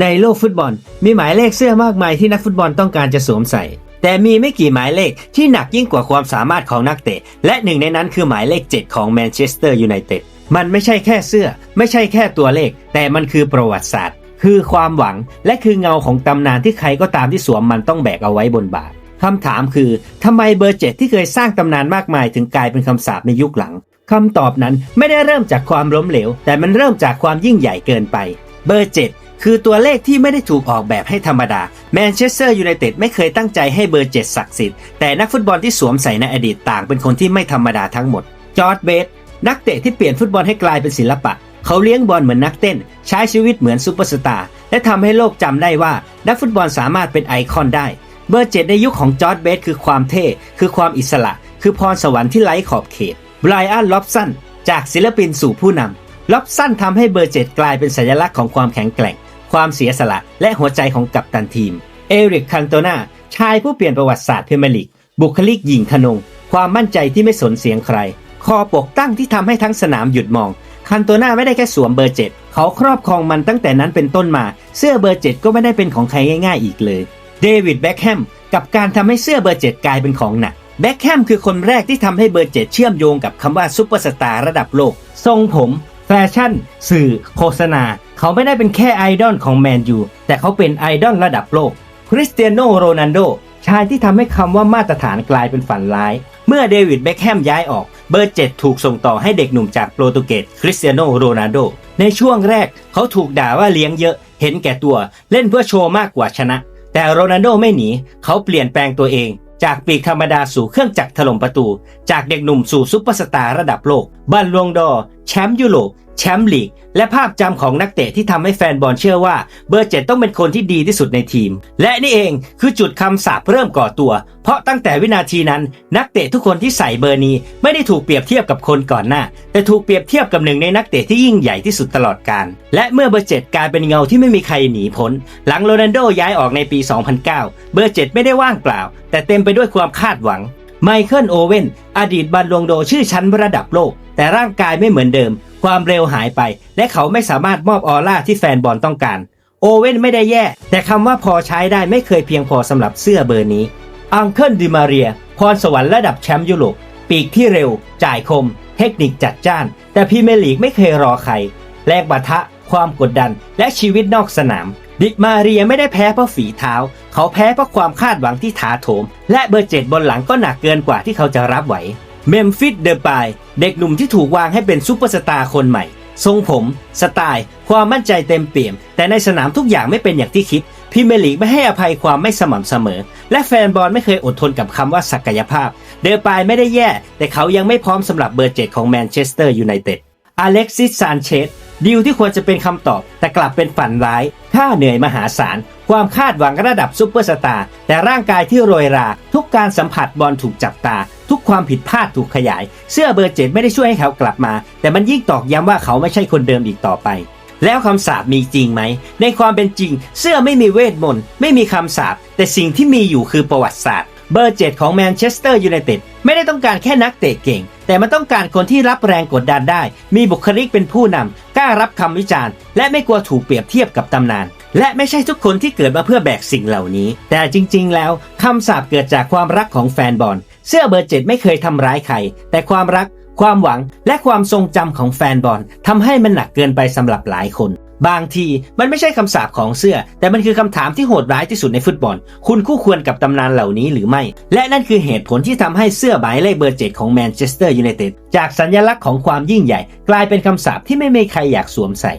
ในโลกฟุตบอล มีหมายเลขเสื้อมากมายที่นักฟุตบอลต้องการจะสวมใส่ แต่มีไม่กี่หมายเลขที่หนักยิ่งกว่าความสามารถของนักเตะ และหนึ่งในนั้นคือหมายเลข 7 ของแมนเชสเตอร์ยูไนเต็ดมันไม่ใช่แค่เสื้อ ไม่ใช่แค่ตัวเลข แต่มันคือประวัติศาสตร์ คือความหวังและคือเงาของตำนานที่ใครก็ตามที่สวมมันต้องแบกเอาไว้บนบ่าคำถามคือทำไมเบอร์เจ็ดที่เคยสร้างตำนานมากมายถึงกลายเป็นคำสาปในยุคหลังคำตอบนั้นไม่ได้เริ่มจากความล้มเหลว แต่มันเริ่มจากความยิ่งใหญ่เกินไป เบอร์7 คือตัวเลขที่ไม่ได้ถูกออกแบบให้ธรรมดา แมนเชสเตอร์ยูไนเต็ดไม่เคยตั้งใจให้เบอร์ 7 ศักดิ์สิทธิ์ แต่นักฟุตบอลที่สวมใส่ในอดีตต่างเป็นคนที่ไม่ธรรมดาทั้งหมด จอร์ดเบสนักเตะที่เปลี่ยนฟุตบอลให้กลายเป็นศิลปะ เขาเลี้ยงบอลเหมือนนักเต้น ใช้ชีวิตเหมือนซูเปอร์สตาร์ และทำให้โลกจำได้ว่า นักฟุตบอลสามารถเป็นไอคอนได้ เบอร์ 7 ในยุคของจอร์ดเบสคือความเท่ คือความอิสระ คือพรสวรรค์ที่ไร้ขอบเขตไบรอัน ล็อบสัน จากศิลปินสู่ผู้นำล็อบสันทำให้เบอร์ 7 กลายเป็นสัญลักษณ์ของความแข็งแกร่ง ความเสียสละและหัวใจของกัปตันทีม เอริกคันโตนาชายผู้เปลี่ยนประวัติศาสตร์พรีเมียร์ลีก บุคลิกหญิงทนง ความมั่นใจที่ไม่สนเสียงใคร คอปกตั้งที่ทำให้ทั้งสนามหยุดมอง คันโตนาไม่ได้แค่สวมเบอร์เจ็ดเขาครอบครองมันตั้งแต่นั้นเป็นต้นมา เสื้อเบอร์เจ็ดก็ไม่ได้เป็นของใครง่าย ๆ อีกเลย เดวิดแบ็คแฮมกับการทำให้เสื้อเบอร์เจ็ดกลายเป็นของหนักแบ็คแฮมคือคนแรกที่ทำให้เบอร์เจ็ดเชื่อมโยงกับคำว่าซุปเปอร์สตาร์ระดับโลก ทรงผม แฟชั่น สื่อ โฆษณา เขาไม่ได้เป็นแค่ไอดอลของแมนยูแต่เขาเป็นไอดอลระดับโลกคริสเตียโนโรนัลโดชายที่ทำให้คำว่ามาตรฐานกลายเป็นฝันร้าย เมื่อเดวิดแบ็คแฮมย้ายออก เบอร์เจ็ดถูกส่งต่อให้เด็กหนุ่มจากโปรตุเกสคริสเตียโนโรนัลโด ในช่วงแรกเขาถูกด่าว่าเลี้ยงเยอะ เห็นแก่ตัว เล่นเพื่อโชว์มากกว่าชนะ แต่โรนัลโดไม่หนี เขาเปลี่ยนแปลงตัวเอง จากปีกธรรมดาสู่เครื่องจักรถล่มประตู จากเด็กหนุ่มสู่ซุปเปอร์สตาร์ระดับโลก บัลลวงดอแชมป์ยุโรปแชมป์ลีก และภาพจำของนักเตะที่ทำให้แฟนบอลเชื่อว่าเบอร์เจ็ดต้องเป็นคนที่ดีที่สุดในทีม และนี่เองคือจุดคำสาปเริ่มก่อตัว เพราะตั้งแต่วินาทีนั้น นักเตะทุกคนที่ใส่เบอร์นี้ ไม่ได้ถูกเปรียบเทียบกับคนก่อนหน้า แต่ถูกเปรียบเทียบกับหนึ่งในนักเตะที่ยิ่งใหญ่ที่สุดตลอดกาลและเมื่อเบอร์เจ็ดกลายเป็นเงาที่ไม่มีใครหนีพ้นหลังโรนัลโดย้ายออกในปี 2009 เบอร์เจ็ดไม่ได้ว่างเปล่า แต่เต็มไปด้วยความคาดหวังไมเคิลโอเว่นอดีตบัลลวงโดชื่อชั้นระดับโลก แต่ร่างกายไม่เหมือนเดิม ความเร็วหายไป และเขาไม่สามารถมอบออร่าที่แฟนบอลต้องการ โอเว่นไม่ได้แย่ แต่คำว่าพอใช้ได้ไม่เคยเพียงพอสำหรับเสื้อเบอร์นี้อังเคิลดิมาเรียพรสวรรค์ระดับแชมป์ยุโรปปีกที่เร็ว จ่ายคม เทคนิคจัดจ้าน แต่พรีเมียร์ลีกไม่เคยรอใครแลกบัทะ ความกดดัน และชีวิตนอกสนาม ดิมาเรียไม่ได้แพ้เพราะฝีเท้า เขาแพ้เพราะความคาดหวังที่ถาโถม และเบอร์เจ็ดบนหลังก็หนักเกินกว่าที่เขาจะรับไหว เมมฟิสเดปายเด็กหนุ่มที่ถูกวางให้เป็นซูเปอร์สตาร์คนใหม่ ทรงผม สไตล์ ความมั่นใจเต็มเปี่ยม แต่ในสนามทุกอย่างไม่เป็นอย่างที่คิดพิเมลีกไม่ให้อภัยความไม่สม่ำเสมอ และแฟนบอลไม่เคยอดทนกับคำว่าศักยภาพ เดปายไม่ได้แย่ แต่เขายังไม่พร้อมสำหรับเบอร์เจ็ดของแมนเชสเตอร์ยูไนเต็ดอเล็กซิสซานเชส ดีลที่ควรจะเป็นคำตอบ แต่กลับเป็นฝันร้ายค่าเหนื่อยมหาศาล ความคาดหวังระดับซุปเปอร์สตาร์แต่ร่างกายที่โรยรา ทุกการสัมผัสบอลถูกจับตา ทุกความผิดพลาดถูกขยาย เสื้อเบอร์เจ็ดไม่ได้ช่วยให้เขากลับมา แต่มันยิ่งตอกย้ำว่าเขาไม่ใช่คนเดิมอีกต่อไปแล้วคำสาปมีจริงไหม ในความเป็นจริง เสื้อไม่มีเวทมนต์ ไม่มีคำสาปแต่สิ่งที่มีอยู่คือประวัติศาสตร์ เบอร์เจ็ดของแมนเชสเตอร์ยูไนเต็ดไม่ได้ต้องการแค่นักเตะเก่ง แต่มันต้องการคนที่รับแรงกดดันได้ มีบุคลิกเป็นผู้นำกล้ารับคำวิจารณ์ และไม่กลัวถูกเปรียบเทียบกับตำนาน และไม่ใช่ทุกคนที่เกิดมาเพื่อแบกสิ่งเหล่านี้ แต่จริง ๆ แล้วคำสาปเกิดจากความรักของแฟนบอล เสื้อเบอร์เจ็ดไม่เคยทำร้ายใคร แต่ความรัก ความหวัง และความทรงจำของแฟนบอลทำให้มันหนักเกินไปสำหรับหลายคน บางทีมันไม่ใช่คำสาปของเสื้อ แต่มันคือคำถามที่โหดร้ายที่สุดในฟุตบอล คุณคู่ควรกับตำนานเหล่านี้หรือไม่ และนั่นคือเหตุผลที่ทำให้เสื้อหมายเลขเบอร์เจ็ดของแมนเชสเตอร์ยูไนเต็ดจากสัญลักษณ์ของความยิ่งใหญ่ กลายเป็นคำสาปที่ไม่มีใครอยากสวมใส่